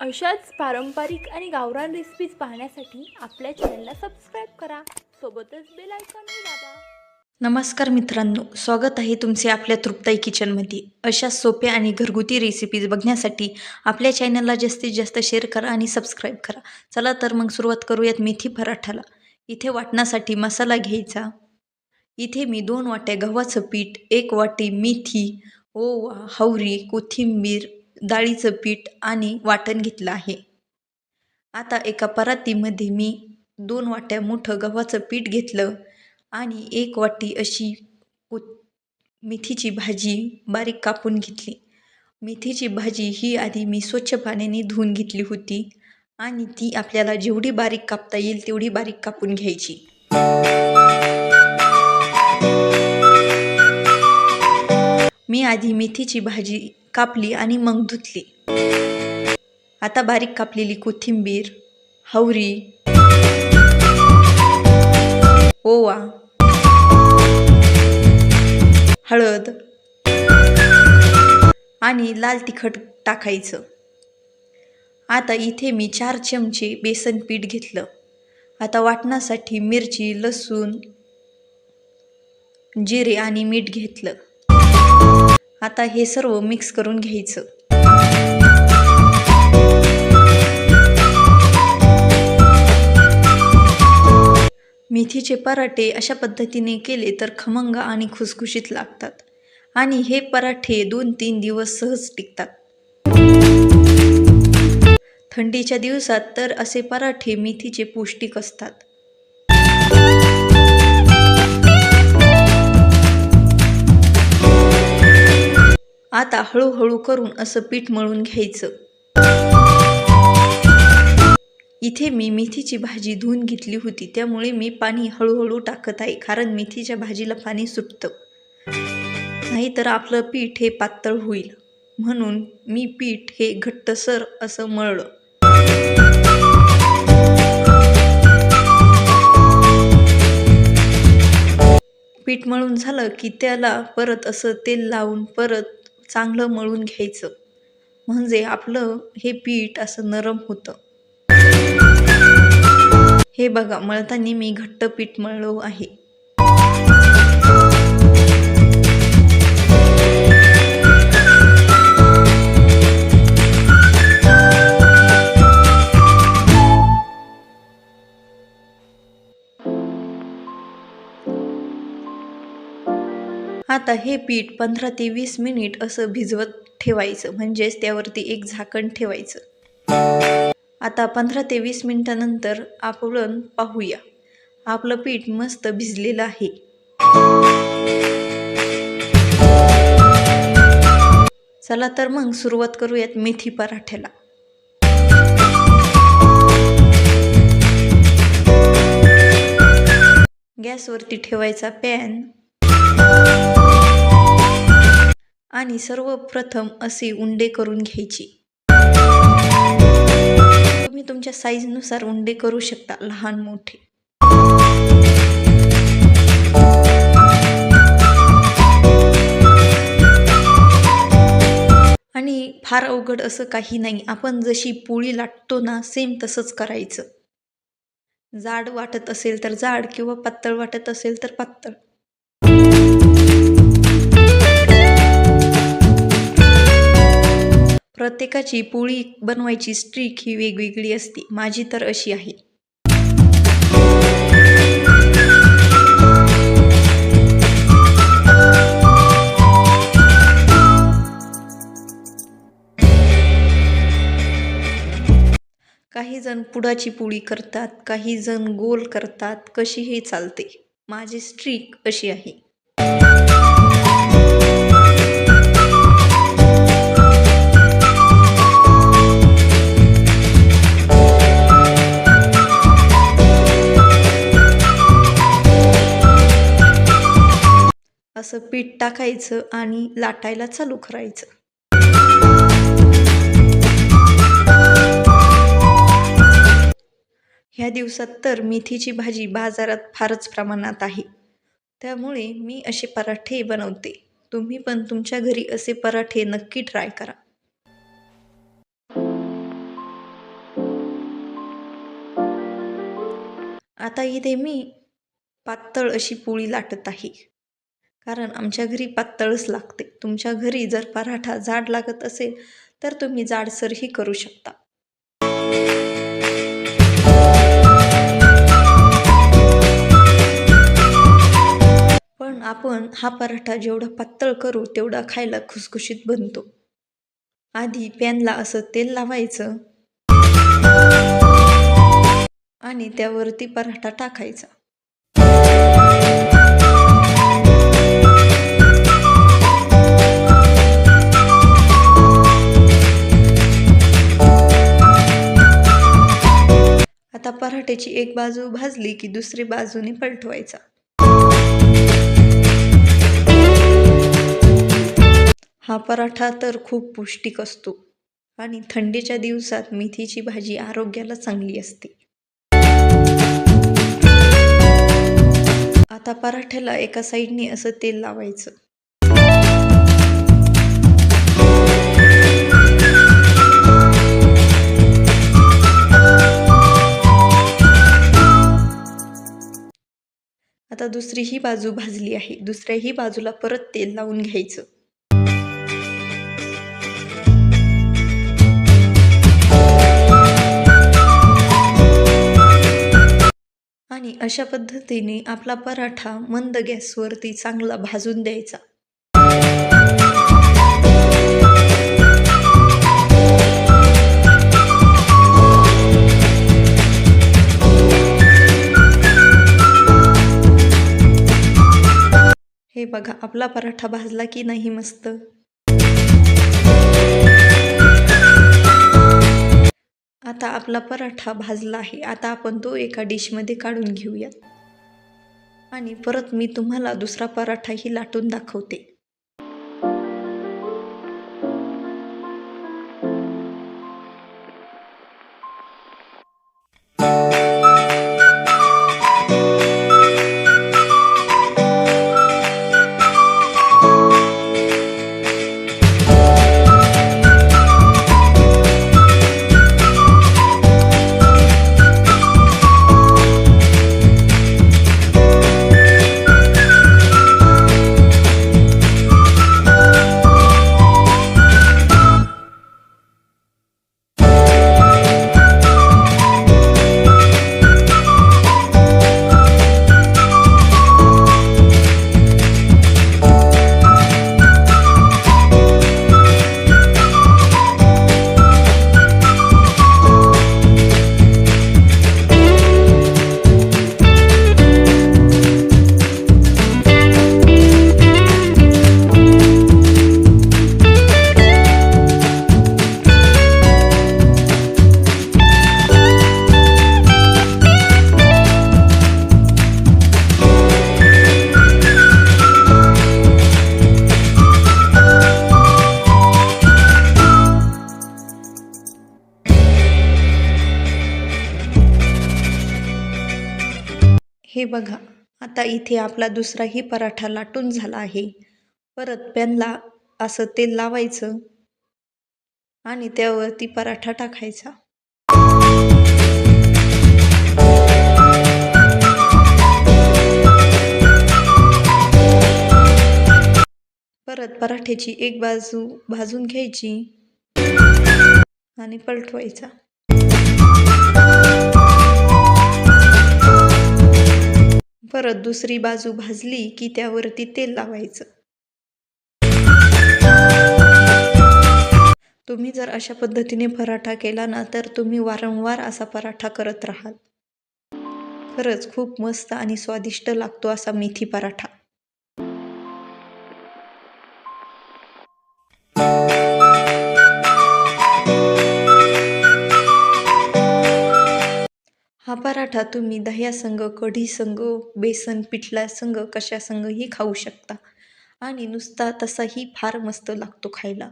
अशाच पारंपरिक आणि गावरान रेसिपीज पाहण्यासाठी आपल्या चॅनलला सबस्क्राईब करा. सोबतच बेल आयकॉनही दाबा. नमस्कार मित्रांनो स्वागत आहे तुमचे आपल्या तृप्ताई किचनमध्ये अशा सोप्या आणि घरगुती रेसिपीज बघण्यासाठी आपल्या चॅनलला जास्तीत जास्त शेअर करा आणि सबस्क्राईब करा. चला तर मग सुरुवात करूयात मेथी पराठाला. इथे वाटण्यासाठी मसाला घ्यायचा. इथे मी दोन वाट्या गव्हाचं पीठ एक वाटी मेथी हो, ओवा हवरी कोथिंबीर डाळीचं पीठ आणि वाटण घेतलं आहे. आता एका परातीमध्ये मी दोन वाट्या मोठं गव्हाचं पीठ घेतलं आणि एक वाटी अशी कोथ मेथीची भाजी बारीक कापून घेतली. मेथीची भाजी ही आधी मी स्वच्छ पाण्याने धुवून घेतली होती आणि ती आपल्याला जेवढी बारीक कापता येईल तेवढी बारीक कापून घ्यायची. मी आधी मेथीची भाजी कापली आणि मग धुतली. आता बारीक कापलेली कोथिंबीर हवरी ओवा हळद आणि लाल तिखट टाकायचं. आता इथे मी चार चमचे बेसन पीठ घेतलं. आता वाटण्यासाठी मिरची लसूण जिरे आणि मीठ घेतलं. आता हे सर्व मिक्स करून घ्यायचं. मेथीचे पराठे अशा पद्धतीने केले तर खमंग आणि खुसखुशीत लागतात. आणि हे पराठे दोन तीन दिवस सहज टिकतात. थंडीच्या दिवसात तर असे पराठे मेथीचे पौष्टिक असतात. आता हळूहळू करून असं पीठ मळून घ्यायचं. इथे मी मेथीची भाजी धुवून घेतली होती. त्यामुळे मी पाणी हळूहळू टाकत आहे कारण मेथीच्या भाजीला पाणी सुटतं. नाहीतर आपलं पीठ हे पातळ होईल. म्हणून मी पीठ हे घट्टसर असं मळलं. पीठ मळून झालं की त्याला परत असं तेल लावून परत चांगलं मळून घ्यायचं. म्हणजे आपलं हे पीठ असं नरम होतं. हे बघा मळताना मी घट्ट पीठ मळलो आहे. आता हे पीठ पंधरा ते वीस मिनिट असं भिजवत ठेवायचं. म्हणजेच त्यावरती एक झाकण ठेवायचं. आता पंधरा ते वीस मिनिटानंतर आपण पाहूया. आपलं पीठ मस्त भिजलेलं आहे. चला तर मग सुरुवात करूयात मेथी पराठ्याला. गॅसवरती ठेवायचा पॅन. आणि सर्वप्रथम असे उंडे करून घ्यायची. तुम्ही तुमच्या साईजनुसार उंडे करू शकता लहान मोठे. आणि फार अवघड असं काही नाही. आपण जशी पोळी लाटतो ना सेम तसंच करायचं. जाड वाटत असेल तर जाड किंवा पातळ वाटत असेल तर पातळ. प्रत्येकाची पोळी बनवायची स्ट्रीक ही वेगवेगळी असते. माझी तर अशी आहे. काही जण पुडाची पोळी करतात काही जण गोल करतात कशी हे चालते. माझी स्ट्रीक अशी आहे. असं पीठ टाकायचं आणि लाटायला चालू करायचं. ह्या दिवसात तर मेथीची भाजी बाजारात फारच प्रमाणात आहे. त्यामुळे मी असे पराठे बनवते. तुम्ही पण तुमच्या घरी असे पराठे नक्की ट्राय करा. आता इथे मी पातळ अशी पोळी लाटत आहे. कारण आमच्या घरी पातळच लागते. तुमच्या घरी जर पराठा जाड लागत असेल तर तुम्ही जाडसरही करू शकता. पण आपण हा पराठा जेवढा पातळ करू तेवढा खायला खुसखुशीत बनतो. आधी पॅनला असं तेल लावायचं आणि त्यावरती पराठा टाकायचा. आता पराठ्याची एक बाजू भाजली की दुसरी बाजूने पलटवायचा. हा पराठा तर खूप पौष्टिक असतो आणि थंडीच्या दिवसात मेथीची भाजी आरोग्याला चांगली असते. आता पराठ्याला एका साईडने असं तेल लावायचं. आता दुसरी ही बाजू भाजली आहे. दुसऱ्याही बाजूला परत तेल लावून घ्यायचं. आणि अशा पद्धतीने आपला पराठा मंद गॅसवरती चांगला भाजून द्यायचा. हे बघा आपला पराठा भाजला की नाही मस्त? आता आपला पराठा भाजला आहे. आता आपण तो एका डिशमध्ये काढून घेऊयात. आणि परत मी तुम्हाला दुसरा पराठाही लाटून दाखवते. हे बघा आता इथे आपला दुसराही पराठा लाटून झाला आहे. परत पॅनला असं तेल लावायचं आणि त्यावरती पराठा टाकायचा. परत पराठ्याची एक बाजू भाजून घ्यायची आणि पलटवायचा. परत दुसरी बाजू भाजली की त्यावरती तेल लावायचं. तुम्ही जर अशा पद्धतीने पराठा केला ना तर तुम्ही वारंवार असा पराठा करत राहाल. खरंच खूप मस्त आणि स्वादिष्ट लागतो असा मेथी पराठा. पराठा तुम्ही दह्यासंग कढीसंग बेसन पिठल्यासंग कशासंगही खाऊ शकता. आणि नुसता तसाही फार मस्त लागतो खायला.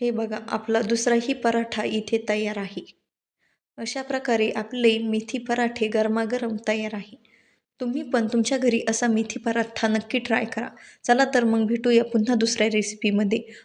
हे बघा आपला दुसराही पराठा इथे तयार आहे. अशा प्रकारे आपले मेथी पराठे गरमागरम तयार आहे. तुम्ही पण तुमच्या घरी असा मेथी पराठा नक्की ट्राय करा. चला तर मग भेटूया पुन्हा दुसऱ्या रेसिपीमध्ये